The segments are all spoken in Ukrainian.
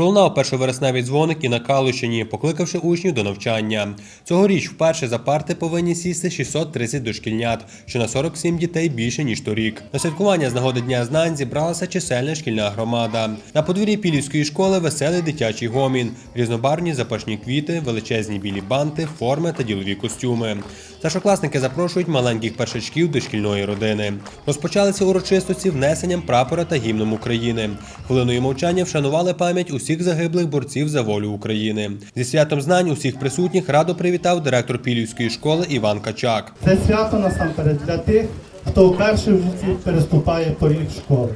Пролунав першовересневий дзвоник і на Калущині, покликавши учнів до навчання. Цьогоріч вперше за парти повинні сісти 630 дошкільнят, що на 47 дітей більше ніж торік. На святкування з нагоди Дня знань зібралася чисельна шкільна громада. На подвір'ї Пілівської школи веселий дитячий гомін, різнобарвні запашні квіти, величезні білі банти, форми та ділові костюми. Старшокласники запрошують маленьких першачків до шкільної родини. Розпочалися урочистості внесенням прапора та гімном України. Хвилиною мовчання вшанували пам'ять усіх загиблих борців за волю України. Зі святом знань усіх присутніх радо привітав директор Пілівської школи Іван Качак. Це свято насамперед для тих, хто вперше в житті переступає поріг школи.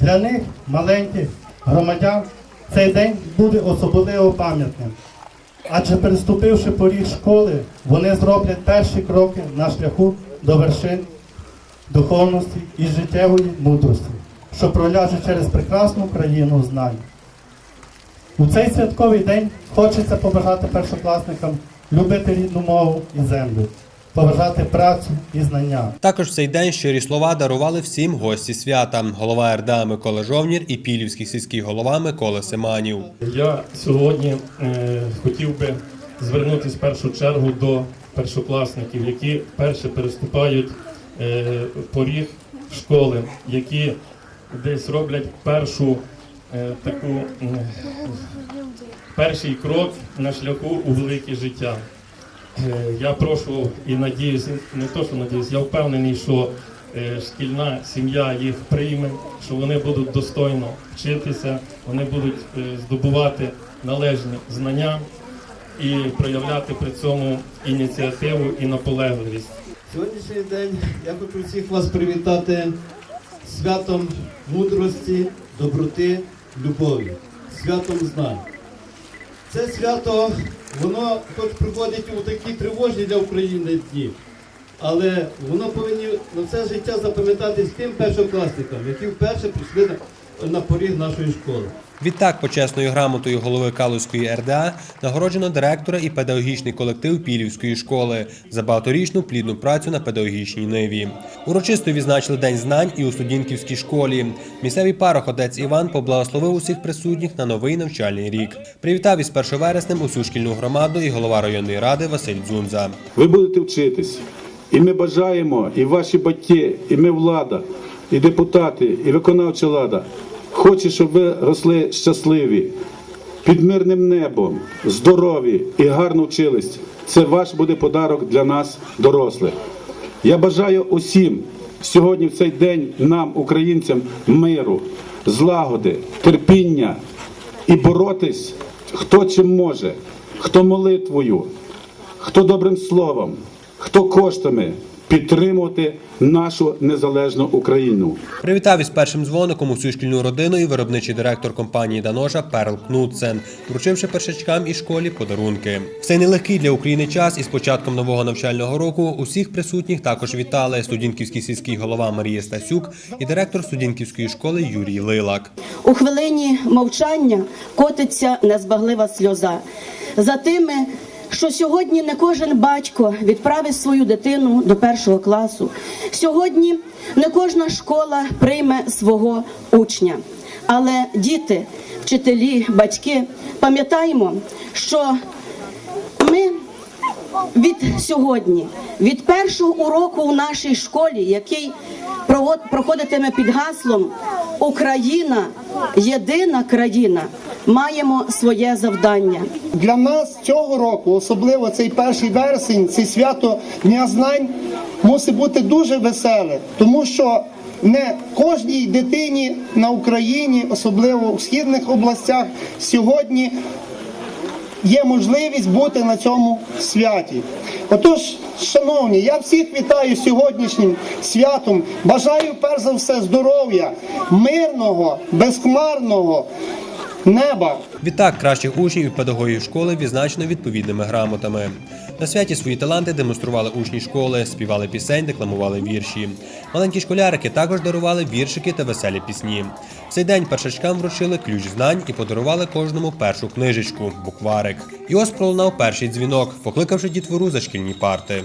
Для них, маленьких громадян, цей день буде особливо пам'ятним. Адже переступивши поріг школи, вони зроблять перші кроки на шляху до вершин духовності і життєвої мудрості, що проляже через прекрасну країну знань. У цей святковий день хочеться побажати першокласникам любити рідну мову і землю, поважати працю і знання. Також в цей день щирі слова дарували всім гості свята. Голова РДА Микола Жовнір і Пілівський сільський голова Микола Семанів. Я сьогодні е, хотів би звернутися в першу чергу до першокласників, які вперше переступають е, поріг школи, які десь роблять першу е, таку м, перший крок на шляху у велике життя. Е, Я прошу і надіюсь, не то, що надіюсь, я впевнений, що е, шкільна сім'я їх прийме, що вони будуть достойно вчитися, вони будуть е, здобувати належні знання і проявляти при цьому ініціативу і наполегливість. Сьогоднішній день я хочу всіх вас привітати святом мудрості, доброти, любові, святом знань. Це свято, воно хоч приходить у такі тривожні для України дні, але воно повинні на все життя запам'ятатись тим першокласникам, які вперше прийшли на, на поріг нашої школи. Відтак, почесною грамотою голови Калузької РДА нагороджено директора і педагогічний колектив Пілівської школи за багаторічну плідну працю на педагогічній ниві. Урочисто відзначили День знань і у студінківській школі. Місцевий парох отець Іван поблагословив усіх присутніх на новий навчальний рік. Привітав із 1 вереснем усю шкільну громаду і голова районної ради Василь Дзунза. Ви будете вчитись. І ми бажаємо, і ваші батьки, і ми влада, і депутати, і виконавча влада. Хоче, щоб ви росли щасливі, під мирним небом, здорові і гарно вчились. Це ваш буде подарок для нас, дорослих. Я бажаю усім сьогодні, в цей день, нам, українцям, миру, злагоди, терпіння і боротись, хто чим може, хто молитвою, хто добрим словом, хто коштами підтримувати нашу незалежну Україну. Привітав із першим дзвоником усю шкільну родину і виробничий директор компанії Даножа Перл Кнутсен, вручивши першачкам і школі подарунки. В цей нелегкий для України час із початком нового навчального року усіх присутніх також вітали студінківський сільський голова Марія Стасюк і директор студінківської школи Юрій Лилак. У хвилині мовчання котиться незбаглива сльоза за тими, що сьогодні не кожен батько відправить свою дитину до першого класу. Сьогодні не кожна школа прийме свого учня. Але діти, вчителі, батьки, пам'ятаємо, що ми від сьогодні, від першого уроку у нашій школі, який проходитиме під гаслом Україна єдина країна, маємо своє завдання. Для нас цього року, особливо цей перший вересень, це свято Дня знань, мусить бути дуже веселе, тому що не кожній дитині на Україні, особливо у східних областях, сьогодні є можливість бути на цьому святі. Отож, шановні, я всіх вітаю сьогоднішнім святом. Бажаю перш за все здоров'я, мирного, безхмарного неба. Відтак кращих учнів і педагогів школи відзначено відповідними грамотами. На святі свої таланти демонстрували учні школи, співали пісень, декламували вірші. Маленькі школярики також дарували віршики та веселі пісні. В цей день першачкам вручили ключ знань і подарували кожному першу книжечку букварик. І ось пролунав перший дзвінок, покликавши дітвору за шкільні парти.